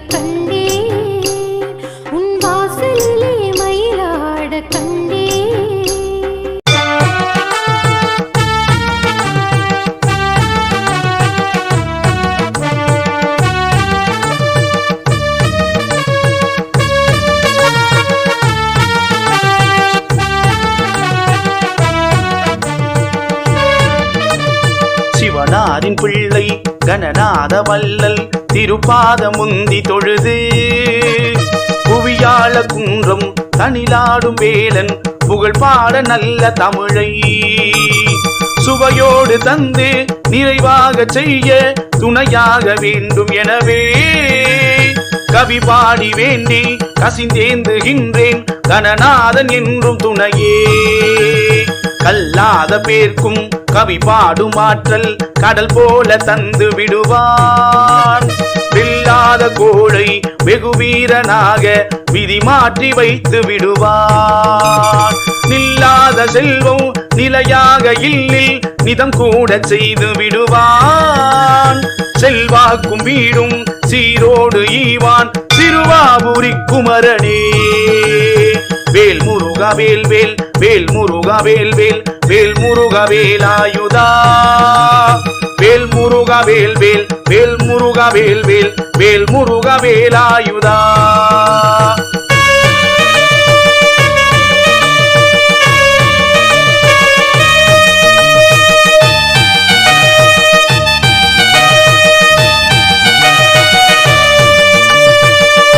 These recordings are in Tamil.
வரவேற்க உன் வாசலிலே மயிலாட கண்டேன். சிவனாரின் பிள்ளை கணநாத வல்லல் திருப்பாத முந்தி தொழுது. குவியாள குன்றம் தனிலாடும் வேலன் புகழ் பாட நல்ல தமிழை. சுவையோடு தந்து நிறைவாக செய்ய துணையாக வேண்டும் எனவே. கவி பாடி வேண்டி கசிந்தேந்துகின்றேன் கணநாதன் என்றும் துணையே. கல்லாத பேர்க்கும் கவி பாடும் ஆற்றல் கடல் போல தந்து விடுவான். வெல்லாத கோழை வெகு வீரனாக விதி மாற்றி வைத்து விடுவான். நில்லாத செல்வம் நிலையாக இல்லில் நிதம் கூட செய்து விடுவான். செல்வாக்கும் வீடும் சீரோடு ஈவான். திருவாபுரி குமரனே வேல் முருக வேல் வேல் வேல் முருகா வேல் வேல் வேல் முருகா வேலாயுதா வேல் முருகா வேல் வேல் வேல் வேல் வேல் வேல் முருகா வேலாயுதா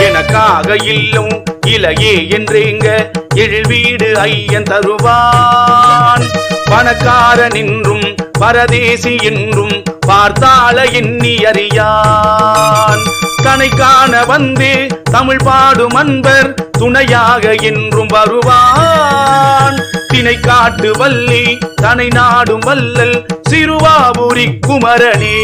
எனக்காக இல்லம் இலையே என்றேங்க. எழில் வீடு ஐயன் தருவான். பணக்காரன் என்றும் பரதேசி என்றும் பார்த்தால எண்ணி அறியான். தனை காண வந்து தமிழ் பாடும் அன்பர் துணையாக என்றும் வருவான். தினை காட்டு வள்ளி தனை நாடும் வல்லல் சிறுவாபுரி குமரனே.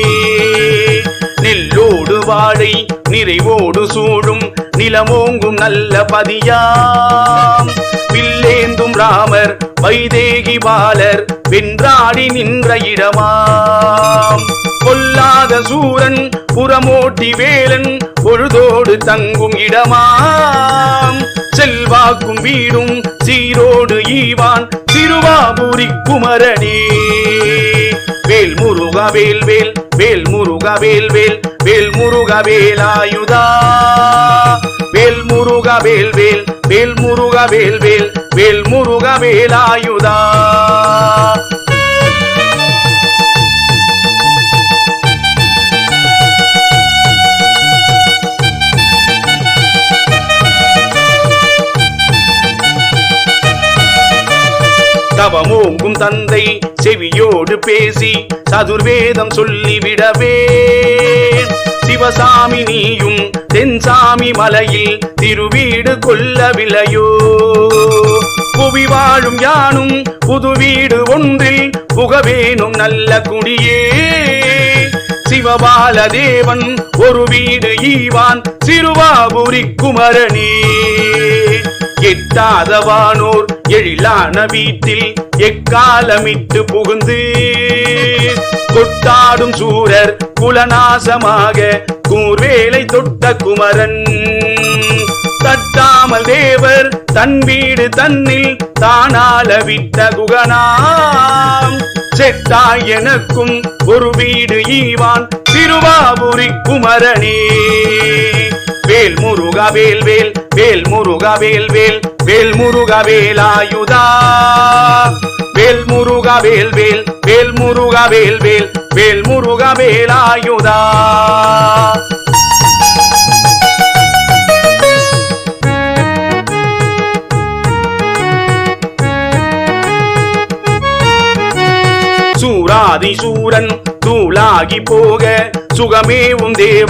நெல்லோடு வாழை நிறைவோடு சூடும் நிலமோங்கும் நல்ல பதியாம். வில்லேந்தும் ராமர் வைதேகி பாலர் வென்றாடி நின்ற இடமாம். கொல்லாத சூரன் புறமோட்டி வேலன் பொழுதோடு தங்கும் இடமாம். செல்வாக்கும் வீடும் சீரோடு ஈவான் திருவாபுரி குமரனே. வேல் முருகா வேல் வேல் வேல் முருகா வேல் வேல் வேல் முருகா வேலாயுதா. வேல் முருக வேல் வேல். வேல் முருக வேல் வேல். வேல் முருக வேலாயுதா தவமோங்கும் தந்தை செவியோடு பேசி சதுர்வேதம் சொல்லிவிடவே. சிவசாமி நீயும் தென்சாமி மலையில் திருவீடு கொள்ளவில்லையோ புவி வாழும் யானும் புது வீடு ஒன்றில் புகவேனும் நல்ல குடியே. சிவபால தேவன் ஒரு வீடு ஈவான் சிறுவாபுரி குமரனே எட்டாதவானோர் எழிலான வீட்டில் எக்காலமிட்டு புகுந்து கொட்டாடும் சூரர் குலநாசமாக கூர்வேலை தொட்ட குமரன். தட்டாமல் தேவர் தன் வீடு தன்னில் தானால விட்ட குகனாம். செட்டாய் எனக்கும் ஒரு வீடு ஈவான் திருவாபுரி குமரனே. வேல் முருக வேல் வேல் வேல் முருக வேல் வேல் வேல் முருக வேலாயுதா வேல் முருக வேல் வேல் வேல் முருக வேல் வேல் வேல் முருக வேலாயுதா சூராதி சூரன் தூளாகி போக சுகமேவும் தேவ